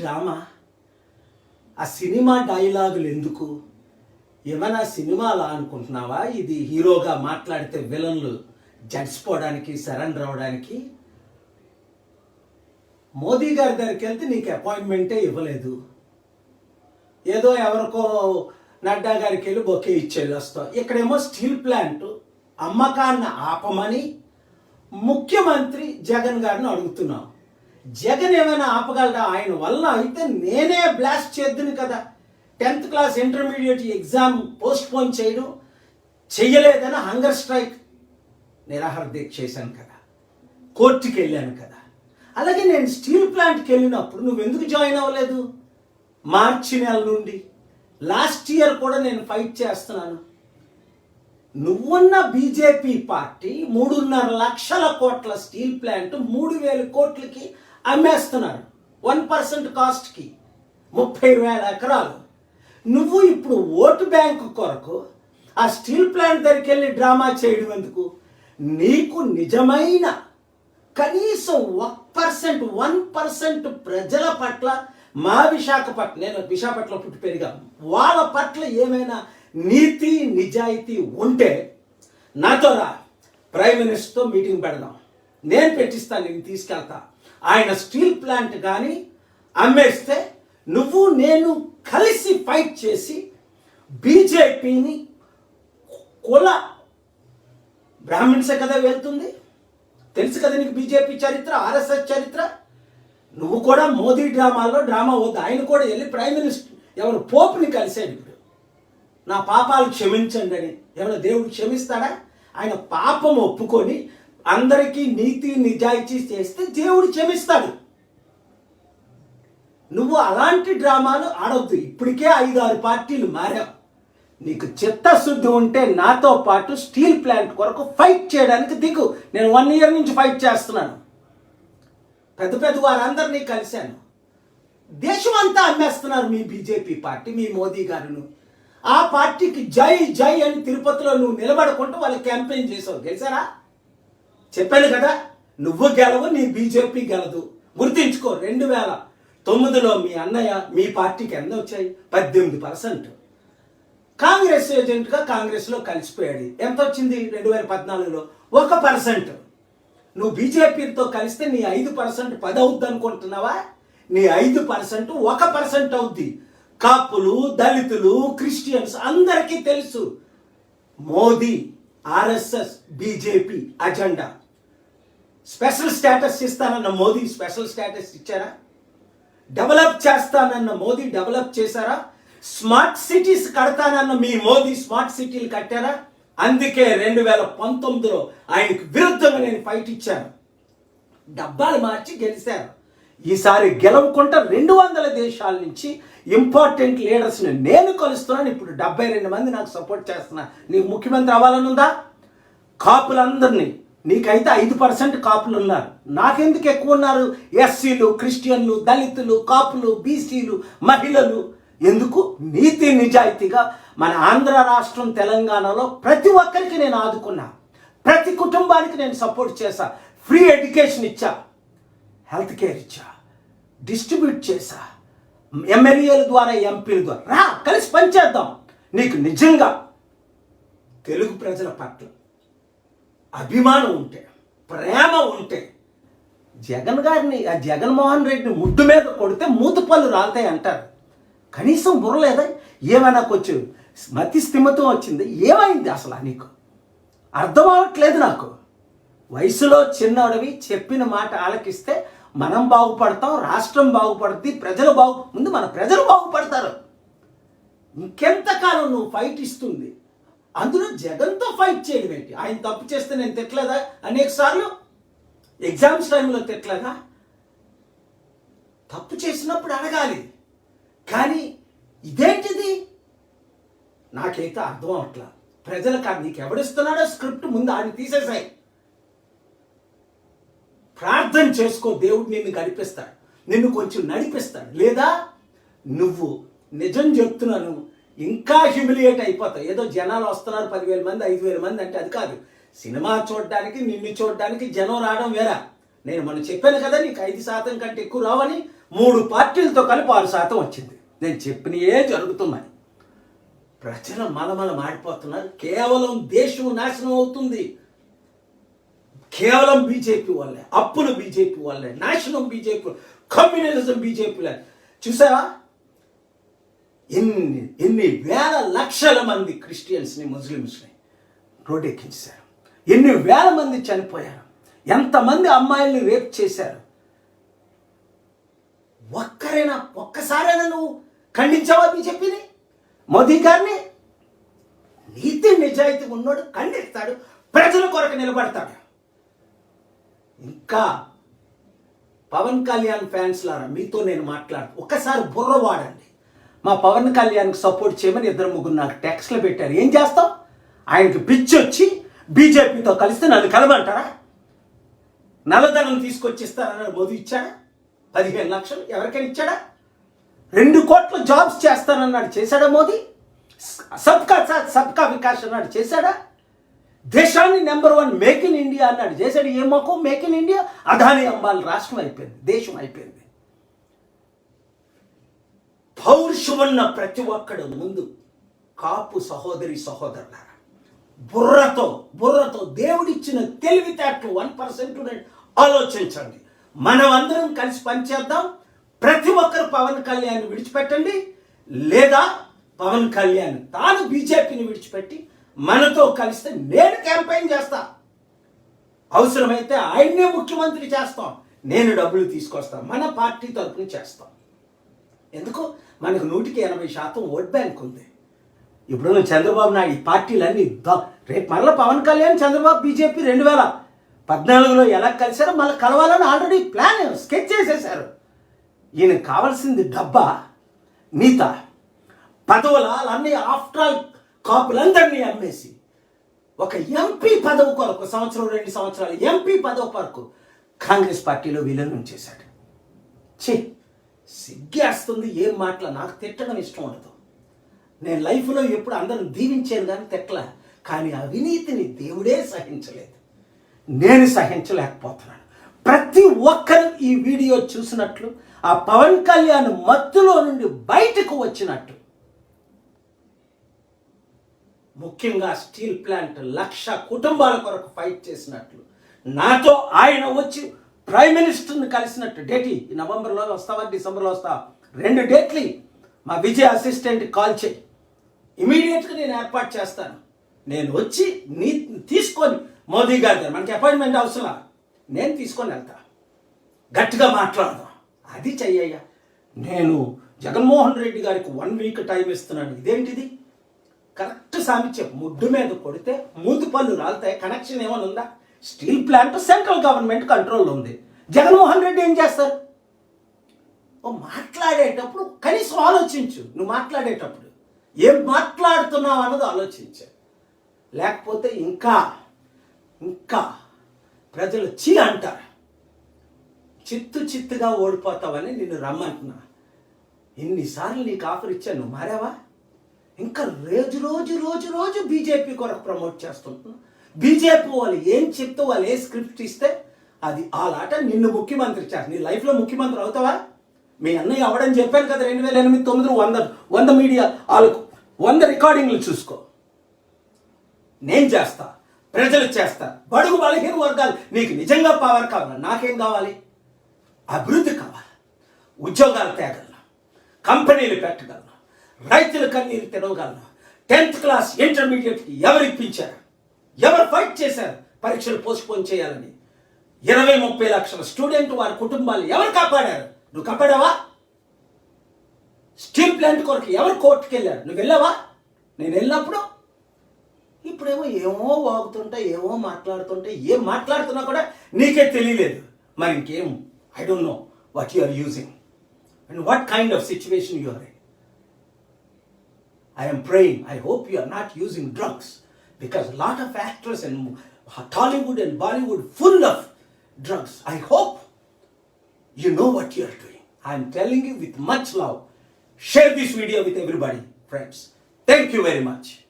Drama? ఆ cinema డైలాగులు ఎందుకు? ఏమైనా సినిమాలా అనుకుంటున్నావా? ఇది హీరోగా మాట్లాడితే విలన్లు జడ్చిపోవడానికి సరెండర్ అవ్వడానికి? మోదీ గారి దగ్గరికి వెళ్తే నీకు అపాయింట్మెంటే ఇవ్వలేదు. ఏదో ఎవరికో నడ్డా గారికి వెళ్ళి బొకే ఇచ్చేది వస్తాం ఇక్కడేమో స్టీల్ ప్లాంట్. అమ్మకాన్ని ఆపమని ముఖ్యమంత్రి జగన్ గారిని అడుగుతున్నాం జగన్ ఏమైనా ఆపగలడా? ఆయన వల్ల అయితే నేనే బ్లాస్ట్ చేద్దును కదా. Tenth class intermediate exam postpone చేయడం చెయ్యలేదని హంగర్ స్ట్రైక్ నిరాహార దీక్ష చేశాను కదా. కోర్టుకి వెళ్ళాను కదా. అలాగే నేను స్టీల్ ప్లాంట్కి వెళ్ళినప్పుడు నువ్వు ఎందుకు జాయిన్ అవ్వలేదు? మార్చి నెల నుండి. లాస్ట్ ఇయర్ కూడా నేను ఫైట్ చేస్తున్నాను. నువ్వున్న బీజేపీ పార్టీ మూడున్నర లక్షల కోట్ల స్టీల్ ప్లాంట్ మూడు వేల కోట్లకి అమ్మేస్తున్నారు. వన్ పర్సెంట్ కాస్ట్కి ముప్పై వేల ఎకరాలు. నువ్వు ఇప్పుడు ఓటు బ్యాంకు కొరకు ఆ స్టీల్ ప్లాంట్ దగ్గరికి వెళ్ళి డ్రామా చేయడం ఎందుకు? నీకు నిజమైన కనీసం ఒక పర్సెంట్ వన్ పర్సెంట్ ప్రజల పట్ల మా విశాఖపట్నం నేను విశాఖపట్నం పుట్టి పెరిగా వాళ్ళ పట్ల ఏమైనా నీతి నిజాయితీ ఉంటే నాతో రా. ప్రైమ్ మినిస్టర్తో మీటింగ్ పెడదాం. నేను పెట్టిస్తాను నేను తీసుకెళ్తా. ఆయన స్టీల్ ప్లాంట్ కానీ అమ్మేస్తే నువ్వు నేను కలిసి ఫైట్ చేసి బీజేపీని కుల బ్రాహ్మిన్సే కదా వెళ్తుంది? తెలుసు కదా నీకు బీజేపీ చరిత్ర ఆర్ఎస్ఎస్ చరిత్ర? నువ్వు కూడా మోదీ డ్రామాలో డ్రామా వద్దు. ఆయన కూడా వెళ్ళి ప్రైమ్ మినిస్టర్ ఎవరు పోపుని కలిసాడు ఇప్పుడు. నా పాపాలు క్షమించండి అని ఎవరు దేవుడు క్షమిస్తాడా? ఆయన పాపం ఒప్పుకొని అందరికీ నీతి నిజాయితీ చేస్తే దేవుడు క్షమిస్తాడు. నువ్వు అలాంటి డ్రామాలు ఆడొద్దు. ఇప్పటికే ఐదు ఆరు పార్టీలు మారావు నీకు చిత్తశుద్ధి ఉంటే నాతో పాటు స్టీల్ ప్లాంట్ కొరకు ఫైట్ చేయడానికి దిగు. నేను వన్ ఇయర్ నుంచి ఫైట్ చేస్తున్నాను. పెద్ద పెద్ద వారందరినీ కలిశాను. దేశం అంతా అమ్మేస్తున్నారు మీ బీజేపీ పార్టీ మీ మోదీ గారును. ఆ పార్టీకి జై జై అని తిరుపతిలో నువ్వు నిలబడకుండా వాళ్ళు క్యాంపెయిన్ చేసావు. గెలిచారా? చెప్పాను కదా నువ్వు గెలవు నీ బీజేపీ గెలదు. గుర్తించుకో రెండు వేల తొమ్మిదిలో మీ అన్నయ్య మీ పార్టీకి ఎంత వచ్చాయి? పద్దెనిమిది పర్సెంట్. కాంగ్రెస్ ఏజెంట్గా కాంగ్రెస్లో కలిసిపోయాడు. ఎంత వచ్చింది రెండు వేల పద్నాలుగులో? ఒక పర్సెంట్. నువ్వు బీజేపీతో కలిస్తే నీ ఐదు పర్సెంట్ పది అవుద్ది అనుకుంటున్నావా? నీ ఐదు పర్సెంట్ ఒక పర్సెంట్ అవుద్ది. కాపులు దళితులు క్రిస్టియన్స్ అందరికీ తెలుసు. Modi RSS BJP agenda. Special status ఇస్తానన్న మోదీ స్పెషల్ స్టేటస్ ఇచ్చారా? డెవలప్ చేస్తానన్న మోదీ డెవలప్ చేశారా? స్మార్ట్ సిటీస్ కడతానన్న మీ మోదీ స్మార్ట్ సిటీలు కట్టారా? అందుకే రెండు వేల పంతొమ్మిదిలో ఆయనకు విరుద్ధంగా నేను ఫైట్ ఇచ్చాను. డబ్బాలు మార్చి గెలిచారు. ఈసారి గెలవకుండా రెండు వందల దేశాల నుంచి ఇంపార్టెంట్ లీడర్స్ని నేను కలుస్తున్నాను. ఇప్పుడు డెబ్బై రెండు మంది నాకు సపోర్ట్ చేస్తున్నా నీకు ముఖ్యమంత్రి అవ్వాలనుందా? కాపులందరినీ నీకైతే ఐదు పర్సెంట్ కాపులు ఉన్నారు. నాకెందుకు ఎక్కువ ఉన్నారు? ఎస్సీలు క్రిస్టియన్లు దళితులు కాపులు బీసీలు మహిళలు. ఎందుకు? నీతి నిజాయితీగా మన ఆంధ్ర రాష్ట్రం తెలంగాణలో ప్రతి ఒక్కరికి నేను ఆదుకున్నా. ప్రతి కుటుంబానికి నేను సపోర్ట్ చేశా. ఫ్రీ ఎడ్యుకేషన్ ఇచ్చా. హెల్త్ కేర్ ఇచ్చా. డిస్ట్రిబ్యూట్ చేశా. ఎమ్మెల్యేల ద్వారా ఎంపీల ద్వారా. రా కలిసి పనిచేద్దాం. నీకు నిజంగా తెలుగు ప్రజల పట్ల అభిమానం ఉంటే ప్రేమ ఉంటే జగన్ గారిని ఆ జగన్మోహన్ రెడ్డిని ముద్దు మీద కొడితే మూతుపళ్ళు రాలుతాయి అంటారు. కనీసం బుర్రలేదా ఏమైనా కొంచెం మతి స్థిమతం వచ్చింది? ఏమైంది అసలు నీకు? అర్థం అవ్వట్లేదు నాకు. వయసులో చిన్నవి చెప్పిన మాట ఆలకిస్తే మనం బాగుపడతాం రాష్ట్రం బాగుపడుద్ది ప్రజలు బాగు ముందు మన ప్రజలు బాగుపడతారు. ఇంకెంతకాలం నువ్వు ఫైట్ ఇస్తుంది? అందులో జగన్తో ఫైట్ చేయడం ఏంటి? ఆయన తప్పు చేస్తే నేను తిట్టలేదా? అనేక సార్లు ఎగ్జామ్స్ టైంలో తిట్టలేదా? తప్పు చేసినప్పుడు అడగాలి. కానీ ఇదేంటిది? నాకైతే అర్థం అవట్లా. ప్రజలకు నీకు ఎవడిస్తున్నాడో స్క్రిప్ట్ ముందు ఆయన తీసేసాయి. ప్రార్థన చేసుకో దేవుడు నిన్ను గడిపిస్తాడు. నిన్ను కొంచెం నడిపిస్తాడు. లేదా నువ్వు నిజం చెప్తున్నాను ఇంకా హ్యూమిలియేట్ అయిపోతావు ఏదో జనాలు వస్తున్నారు పదివేల మంది ఐదు వేల మంది అంటే అది కాదు. సినిమా చూడడానికి నిన్ను చూడడానికి జనం రావడం వేరా? నేను మనం చెప్పాను కదా నీకు ఐదు శాతం కంటే ఎక్కువ రావని మూడు పార్టీలతో కలిపి ఆరు శాతం వచ్చింది. నేను చెప్పినయే జరుగుతున్నాయి. ప్రజలు మలమల మాడిపోతున్నారు కేవలం దేశం నాశనం అవుతుంది. కేవలం బీజేపీ వల్లే అప్పులు బీజేపీ వల్లే నాశనం బీజేపీ కమ్యూనిజం బీజేపీ చూసావా ఎన్ని ఎన్ని వేల లక్షల మంది క్రిస్టియన్స్ని ముస్లిమ్స్ని రోడ్డెక్కించారు ఎన్ని వేల మంది చనిపోయారు. ఎంతమంది అమ్మాయిల్ని రేప్ చేశారు. ఒక్కరైనా ఒక్కసారైనా నువ్వు ఖండించావా బీజేపీని? మోదీ గారిని? నీతి నిజాయితీ ఉన్నోడు ఖండిస్తాడు ప్రజల కొరకు నిలబడతాడు. ఇంకా పవన్ కళ్యాణ్ ఫ్యాన్స్ లారా మీతో నేను మాట్లాడు ఒక్కసారి బుర్ర వాడండి మా పవన్ కళ్యాణ్కి సపోర్ట్ చేయమని ఇద్దరు ముగ్గురు నాకు టెక్స్ట్లు పెట్టారు. ఏం చేస్తాం ఆయనకి పిచ్చి వచ్చి బీజేపీతో కలిస్తే నన్ను కలమంటారా నల్లధనం తీసుకొచ్చి మోదీ ఇచ్చాడా? పదిహేను లక్షలు ఎవరికైనా ఇచ్చాడా? రెండు కోట్ల జాబ్స్ చేస్తానన్నాడు చేశాడా మోదీ? సబ్కా సాత్ సబ్కా వికాస్ అన్నాడు. చేశాడా? దేశాన్ని number one make in India అన్నాడు. చేశాడు ఏ మొక్క make in India Adani Ambani రాష్ట్రం అయిపోయింది. దేశం అయిపోయింది. పౌరుషమున్న ప్రతి ఒక్కడు ముందు కాపు సహోదరి సహోదరుల బుర్రతో బుర్రతో దేవుడిచ్చిన తెలివితేటలు వన్ పర్సెంట్ ఆలోచించండి. మనం అందరం కలిసి పనిచేద్దాం ప్రతి ఒక్కరు పవన్ కళ్యాణ్ విడిచిపెట్టండి. లేదా పవన్ కళ్యాణ్ తాను బీజేపీని విడిచిపెట్టి మనతో కలిస్తే నేను క్యాంపెయిన్ చేస్తా. అవసరమైతే ఆయన్నే ముఖ్యమంత్రి చేస్తాం. నేను డబ్బులు తీసుకొస్తాను మన పార్టీ తరఫున చేస్తాం. ఎందుకు? మనకు నూటికి ఎనభై శాతం ఓట్ బ్యాంక్ ఉంది. ఇప్పుడు చంద్రబాబు నాయుడు ఈ పార్టీలన్నీ రేపు మరలా పవన్ కళ్యాణ్ చంద్రబాబు బీజేపీ రెండు వేల పద్నాలుగులో ఎలా కలిశారో మళ్ళీ కలవాలని ఆల్రెడీ ప్లాన్ స్కెచ్ చేసేశారు. ఈయన కావాల్సింది డబ్బా నీత పదవుల అన్ని ఆఫ్టర్ ఆల్ కాపులందరినీ అమ్మేసి ఒక ఎంపీ పదవి కొరకు సంవత్సరం రెండు సంవత్సరాలు ఎంపీ పదవి కొరకు కాంగ్రెస్ పార్టీలో విలీనం చేశాడు. చే సిగ్గేస్తుంది ఏం మాటల నాకు తిట్టడం ఇష్టం ఉండదు. నేను లైఫ్లో ఎప్పుడు అందరం దీవించాను కానీ తిట్టలే కానీ అవినీతిని దేవుడే సహించలేదు. నేను సహించలేకపోతున్నాను. ప్రతి ఒక్కరు ఈ వీడియో చూసినట్లు ఆ పవన్ కళ్యాణ్ మత్తులో నుండి బయటకు వచ్చినట్టు. ముఖ్యంగా స్టీల్ ప్లాంట్ లక్ష కుటుంబాల కొరకు ఫైట్ చేసినట్లు. నాతో ఆయన వచ్చి ప్రైమ్ మినిస్టర్ని కలిసినట్టు డేటి ఈ నవంబర్లో వస్తావా డిసెంబర్లో వస్తా? రెండు డేట్లు మా విజయ్ అసిస్టెంట్ కాల్ చేయి. ఇమీడియట్గా నేను ఏర్పాటు చేస్తాను. నేను వచ్చి నీ తీసుకొని మోదీ గారి దగ్గర మనకి అపాయింట్మెంట్ అవసరం నేను తీసుకొని వెళ్తా. గట్టిగా మాట్లాడదాం. అది చెయ్యయ్యా. నేను జగన్మోహన్ రెడ్డి గారికి వన్ వీక్ టైం ఇస్తున్నాను. ఇదేంటిది? కరెక్ట్ సామిత్యం ముడ్డు మీద కొడితే మూతి పళ్ళు రాలుతాయి. కనెక్షన్ ఏమైనా ఉందా? Steel plant central government control ఉంది. జగన్మోహన్ రెడ్డి ఏం చేస్తారు? ఓ మాట్లాడేటప్పుడు కనీసం ఆలోచించు. నువ్వు మాట్లాడేటప్పుడు ఏం మాట్లాడుతున్నావు అన్నది ఆలోచించు. లేకపోతే ఇంకా ఇంకా ప్రజలు చీ అంటారు. చిత్తు చిత్తుగా ఓడిపోతావని నిన్ను రమ్మంటున్నా. ఇన్నిసార్లు నీకు ఆఫర్ ఇచ్చాను నువ్వు మారావా? ఇంకా రోజు రోజు రోజు రోజు బీజేపీ కొరకు ప్రమోట్ చేస్తుంటున్నా బీజేపీ వాళ్ళు ఏం చెప్తే వాళ్ళు ఏ స్క్రిప్ట్ ఇస్తే అది ఆలాట నిన్ను ముఖ్యమంత్రి చేస్తారు నీ లైఫ్లో ముఖ్యమంత్రి అవుతావా? మీ అన్నయ్య అవడని చెప్పాను కదా రెండు వేల ఎనిమిది తొమ్మిది వంద వంద మీడియా వాళ్ళకు వంద రికార్డింగ్లు చూసుకో. నేను చేస్తా ప్రజలు చేస్తా. బడుగు బలహీన వర్గాలు నీకు నిజంగా పవర్ కావాలి? నాకేం కావాలి? అభివృద్ధి కావాలి? ఉద్యోగాలు తేగలను? కంపెనీలు పెట్టగలను? రైతుల కన్నీరు తినగలను? టెన్త్ క్లాస్ ఇంటర్మీడియట్కి ఎవరు ఇప్పించారు? ఎవరు ఫైట్ చేశారు? పరీక్షలు పోస్ట్పోన్ చేయాలని. ఇరవై ముప్పై లక్షల స్టూడెంట్ వారి కుటుంబాలు ఎవరు కాపాడారు? నువ్వు కాపాడావా? స్టీల్ ప్లాంట్ కొరకు ఎవరు కోర్టుకు వెళ్ళారు నువ్వు వెళ్ళావా? నేను వెళ్ళినప్పుడు ఇప్పుడేమో ఏమో వాగుతుంటే ఏమో మాట్లాడుతుంటే ఏం మాట్లాడుతున్నా కూడా నీకే తెలియలేదు. మరి ఇంకేం? I don't know what you are using and what kind of situation you are in I I hope I hope you are not because a lot of actors in Tollywood and Bollywood full of drugs. I hope you know what you are doing. I am telling you with much love. Share this video with everybody, friends. Thank you very much.